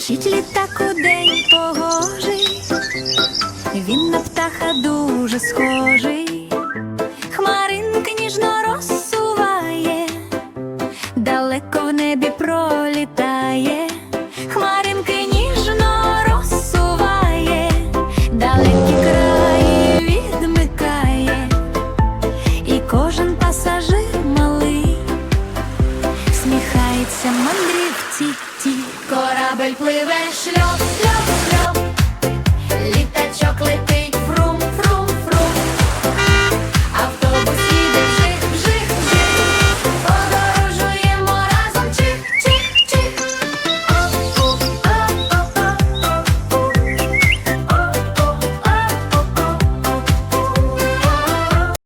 Мчить літак у день погожий, він на птаха дуже схожий, хмаринки ніжно розсуває, далеко в небі пролітає, хмаринки ніжно розсуває, далекі краї відмикає, і кожен Сміхається мандрівці ті, корабель пливе шльоп, шльоп.